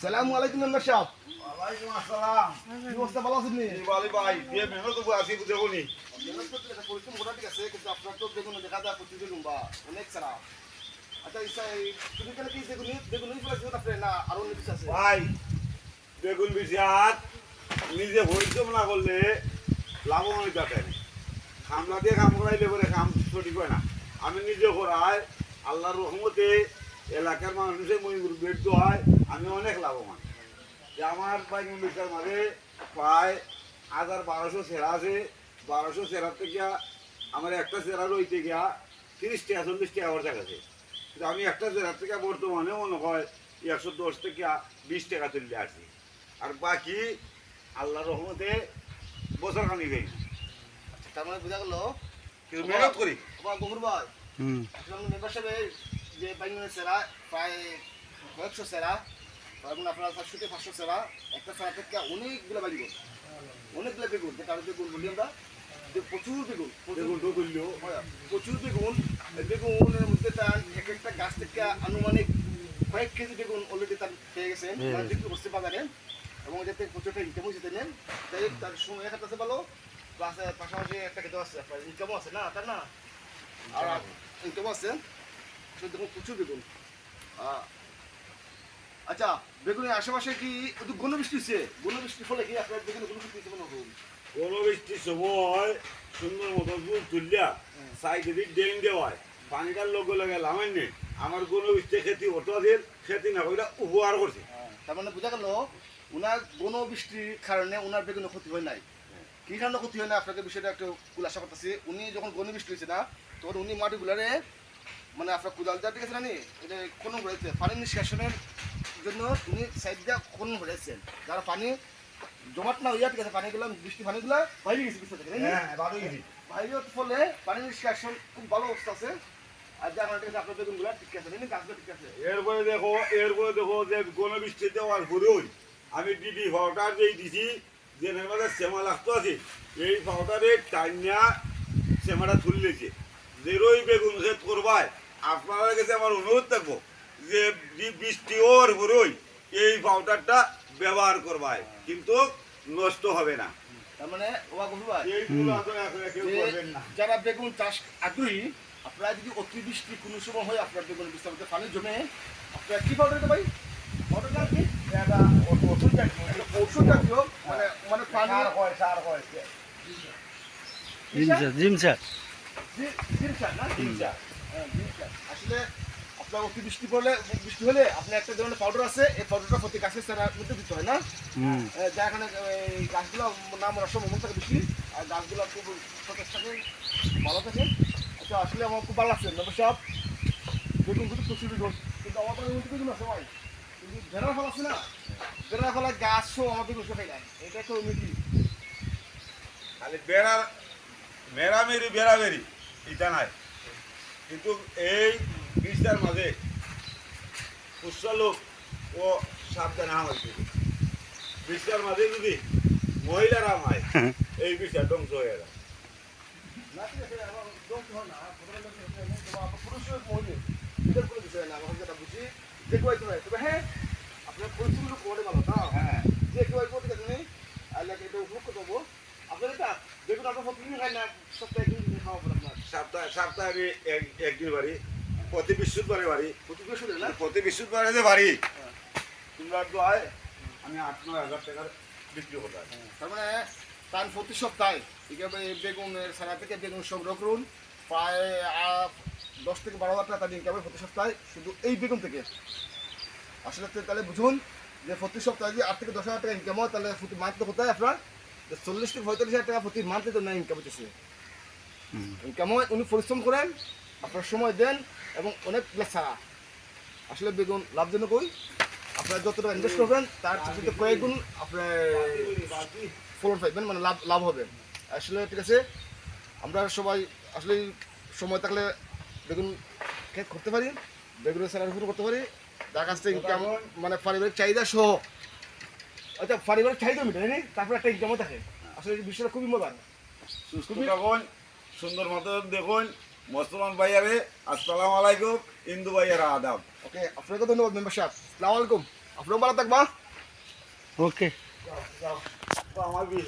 আসসালামু আলাইকুম মেম্বার সাহেব। ওয়ালাইকুম আসসালাম। কি অবস্থা ভালো আছেন নি? বালি ভাই। দিয়ে মেহনত মেহনত করতে এটা পরিশ্রম করা ঠিক আছে কিন্তু আপনার তো দেখা যায় প্রতি বেগুন বা অনেক সারা আচ্ছা তুমি কেন কি না আরও আছে ভাই বেগুন বিশাত নিজে পরিশ্রম না করলে লাভবান হইতে পারে। খামলা দিয়ে কাম করাইলে পরে কাম সঠিক হয় না। আমি নিজে করাই আল্লাহর রহমতে এলাকার মানুষের ময়ূর বেড হয় আমি অনেক লাভবান। যে আমার বেগুন বিশার মাঝে প্রায় হাজার বারোশো সেরা আছে বারোশো সেরার থেকে আমার একটা সেরা রইতে গিয়া তিরিশ টাকা চল্লিশ টাকা খরচা গেছে। কিন্তু আমি একটা জেলার থেকে বর্তমানে মনে হয় একশো দশ থেকে বিশ টাকা তুললে আসি। আর বাকি আল্লাহ রহমতে বছর খানি গই তার মানে বোঝা গেল কিন্তু মেহনত করি? গফুর ভাই আসলে মেম্বার সাহেব যে বাইনের সেরা প্রায় কয়েকশো সেরা এবং আপনার চারশো থেকে পাঁচশো সেরা একটা সেরা থেকে অনেকগুলো বাইন অনেকগুলো বেগুন যেটা আমি বেগুন বলি আমরা যে প্রচুর বেগুন বেগুন। হয়, প্রচুর বেগুন বেগুনের মধ্যে তার এক একটা গাছ থেকে আনুমানিক কয়েক কেজি বেগুন অলরেডি তার পেয়ে গেছেন তার বিক্রি করতে বাজারে এবং যাতে প্রচুরটা ইনকাম হয়েছে তেলেন তাই তার সময় খাতাছে ভালো প্লাস পাশাপাশি একটা খেতে আছে ইনকামও আছে না তার না? আর ইনকামও আছে। আসলে দেখুন প্রচুর বেগুন। আচ্ছা বেগুনের আশেপাশে কি একটু বৃষ্টি হচ্ছে? বৃষ্টির ফলে কি আপনার বেগুনে বৃষ্টি হচ্ছে হয় বৃষ্টির সময় সুন্দর মতো সাইডে দিক ড্রেন দেওয়ায় পানিটার লগে লগে লামাই নেই। আমার কোনো বৃষ্টি খেতি আছে খেতি না করে উপহার করছে। তার মানে বোঝা গেল ওনার বন বৃষ্টির কারণে ওনার বেগুনে ক্ষতি হয় নাই। কি কারণে ক্ষতি হয় না আপনাকে বিষয়টা একটু খুলাসা করতেছি। উনি যখন গনি বৃষ্টি হয়েছে না তখন উনি মাটিগুলারে মানে আপনার কুদাল যা ঠিক আছে না? এটা খনন করেছে পানি নিষ্কাশনের জন্য তিনি সাইড দিয়ে খনন করেছেন যারা পানি জমাট না হইয়া ঠিক আছে পানিগুলো বৃষ্টি পানিগুলো বাইরে গেছে বৃষ্টি থেকে? হ্যাঁ ভালো গেছি। ফলে পানি নিষ্কাশন খুব ভালো অবস্থা আছে। আর ঠিক আছে আপনার বেগুনগুলো ঠিক আছে গাছগুলো ঠিক আছে। এরপরে দেখো এরপরে দেখো যে কোনো বৃষ্টি দেওয়ার আমি ডিডি পাউডার যেই দিছি যে লাগতো আছে এই পাউডারে টাইনা শ্যামাটা তুললেছে যে রই বেগুন ক্ষেত করবায় আপনাদের কাছে আমার অনুরোধ থাকব যে বৃষ্টি ওর পরেই এই পাউডারটা ব্যবহার করবায় কিন্তু নষ্ট হবে না। তার মানে ওয়া গভীর ভাই এইগুলো আসলে আসলে কেউ করবেন না। যারা বেগুন চাষ আগ্রহী আপনারা যদি অতিবৃষ্টি কোনো সময় হয় আপনার বেগুন বিস্তারিত পানি জমে আপনারা কি পাউডার দেবেন পাউডার কি? এটা ওষুধ জাতীয়, একটা জাতীয় মানে মানে পানি সার হয়। সার হয় জিমসা জিমসা না। আসলে আপনার অতিবৃষ্টি পড়লে বৃষ্টি হলে আপনি একটা ধরনের পাউডার আছে এই পাউডারটা প্রতি গাছের চারার মধ্যে দিতে হয় না? যার কারণে এই গাছগুলো নাম মরার সম্ভাবনা থাকে বেশি আর গাছগুলো খুব সতেজ থাকে ভালো থাকে। আচ্ছা আসলে আমার খুব ভালো লাগছে বেগুন কিন্তু প্রচুর কিন্তু আমার তো বেগুন আছে ভাই কিন্তু ভেড়া ফল আছে না? ভেড়া ফলে গাছ সহ আমার বেগুন সে খাই এটা একটা উন্নতি খালি বেড়া মেরামেরি বেড়াবেরি এটা নাই। কিন্তু এই বীজটার মাঝে উৎস লোক ও সাবধানে হয়েছে বীজটার মাঝে যদি মহিলারা মায় এই বীজটা ধ্বংস হয়ে যায় হয় পুরুষের মহিলা কোনো বিষয় না আমার যেটা বুঝি কেউ আইতে হয় আপনার করে ভালো না হ্যাঁ যে কেউ আইতে ঠিক আছে নেই আল্লাহ এটা উপভোগ করতে হব আপনার এটা দেখুন আপনার প্রতিদিন খাই না সপ্তাহে সপ্তাহে আমি এক- একদিন বাড়ি প্রতি বৃহস্পতিবারে বাড়ি। প্রতি বছর না? প্রতি বৃহস্পতিবারে যে বাড়ি। তোমরা তো হয় আমি আট নয় হাজার টাকার বিক্রি করতে তার মানে তার প্রতি সপ্তাহে বেগুনের সারা থেকে বেগুন সংগ্রহ করুন। প্রায় দশ থেকে বারো হাজার টাকা ইনকাম হয় প্রতি সপ্তাহে শুধু এই বেগুন থেকে। আসলে তাহলে বুঝুন যে প্রতি সপ্তাহে যদি আট থেকে দশ হাজার টাকা ইনকাম হয় তাহলে প্রতি কত হয় আপনার। চল্লিশ থেকে পঁয়তাল্লিশ হাজার টাকা প্রতি মান্থে তো না ইনকাম হচ্ছে ইনকাম হয় উনি পরিশ্রম করেন আপনার সময় দেন এবং অনেক ছাড়া। আসলে বেগুন লাভজনক ওই। আপনারা যতটা ইনভেস্ট করবেন তার সাথে কয়েক গুণ আপনার ফলন পাইবেন মানে লাভ লাভ হবে। আসলে ঠিক আছে আমরা সবাই আসলে সময় থাকলে বেগুন ক্ষেত করতে পারি বেগুনের সারা শুরু করতে পারি। যার কাছ থেকে ইনকাম মানে পারিবারিক চাহিদা সহ আচ্ছা পারিবারিক চাহিদা মিটে নি তারপর একটা ইনকামও থাকে। আসলে এই বিষয়টা খুবই মজার। সুস্থ থাকুন সুন্দর মতো দেখুন। মুসলমান ভাইয়ারে আসসালামু আলাইকুম হিন্দু ভাইয়ারা আদাব। ওকে আপনাকে ধন্যবাদ মেম্বার সাহেব। সালাম আলাইকুম। আপনার ভালো থাকবা ওকে আমার